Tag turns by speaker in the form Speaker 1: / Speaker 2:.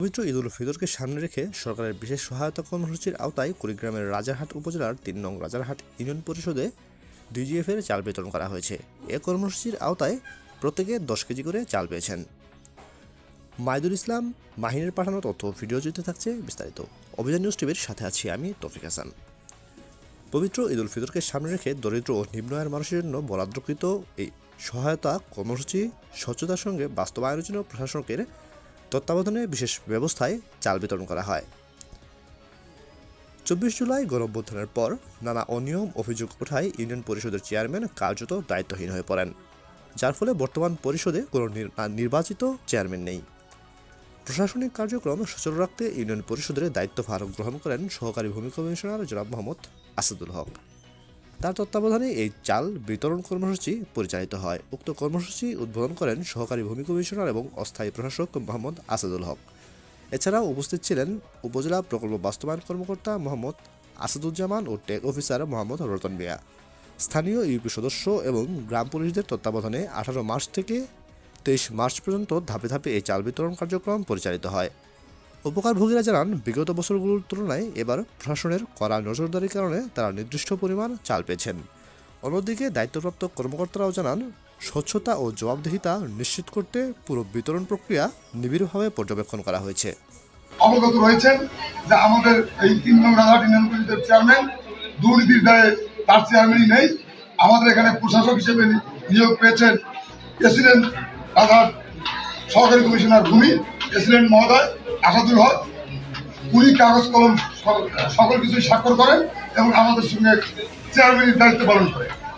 Speaker 1: পবিত্র ঈদ উল ফিতরকে সামনে রেখে সরকারের বিশেষ সহায়তা কর্মসূচির আওতায় কুড়িগ্রামের রাজারহাট উপজেলার তিন নং রাজারহাট ইউনিয়ন পরিষদে ডিজিএফের চাল বিতরণ করা হয়েছে। এ কর্মসূচির আওতায় প্রত্যেকে দশ কেজি করে চাল পেয়েছেন। মাইদুল ইসলাম, মাহিনের পাঠানো তথ্য ভিডিও জুড়তে থাকছে বিস্তারিত। অভিযান নিউজ টিভির সাথে আছি আমি তফিক হাসান। পবিত্র ঈদ উল ফিতরকে সামনে রেখে দরিদ্র ও নিম্ন আয়ের মানুষের জন্য বরাদ্দকৃত এই সহায়তা কর্মসূচি স্বচ্ছতার সঙ্গে বাস্তবায়নের জন্য প্রশাসকের তত্ত্বাবধানে বিশেষ ব্যবস্থায় চাল বিতরণ করা হয়। চব্বিশ জুলাই গণঅভ্যুত্থানের পর নানা অনিয়ম, অভিযোগ ওঠায় ইউনিয়ন পরিষদের চেয়ারম্যান কার্যত দায়িত্বহীন হয়ে পড়েন। যার ফলে বর্তমান পরিষদে কোনো নির্বাচিত চেয়ারম্যান নেই। প্রশাসনিক কার্যক্রম সচল রাখতে ইউনিয়ন পরিষদের দায়িত্বভার গ্রহণ করেন সহকারী ভূমি কমিশনার জনাব মোহাম্মদ আসাদুল হক। তার তত্ত্বাবধানে এই চাল বিতরণ কর্মসূচি পরিচালিত হয়। উক্ত কর্মসূচি উদ্বোধন করেন সহকারী ভূমি কমিশনার এবং অস্থায়ী প্রশাসক মোহাম্মদ আসাদুল হক। এছাড়াও উপস্থিত ছিলেন উপজেলা প্রকল্প বাস্তবায়ন কর্মকর্তা মোহাম্মদ আসাদুজ্জামান ও টেক অফিসার মোহাম্মদ রতন মিয়া। স্থানীয় ইউপি সদস্য এবং গ্রাম পুলিশদের তত্ত্বাবধানে আঠারো মার্চ থেকে তেইশ মার্চ পর্যন্ত ধাপে ধাপে এই চাল বিতরণ কার্যক্রম পরিচালিত হয়। উপকারভোগীরা জানান, বিগত বছরগুলোর তুলনায় এবার প্রশাসনের কড়া নজরদারির কারণে তারা নির্দিষ্ট পরিমাণ চাল পেয়েছেন। অন্যদিকে দায়িত্বপ্রাপ্ত কর্মকর্তারাও জানান, স্বচ্ছতা ও জবাবদিহিতা নিশ্চিত করতে পুরো বিতরণ প্রক্রিয়া নিবিড়ভাবে পর্যবেক্ষণ করা হয়েছে।
Speaker 2: অবগত রয়েছেন যে আমাদের এই তিন নং রাজাহাট ইউনিয়ন চেয়ারম্যান দুর্নীতির দায়ে তার চেয়ারম্যানই নেই। আমাদের এখানে প্রশাসক হিসেবে নিয়োগ পেয়েছেন প্রেসিডেন্ট রাজাহাট সহকারী কমিশনার ভূমি। প্রেসিডেন্ট মহোদয়, আসাদুল হক, উনি কাগজ, কলম, সকল- কিছুই স্বাক্ষর করেন এবং আমাদের সঙ্গে চেয়ারম্যানের দায়িত্ব পালন করেন।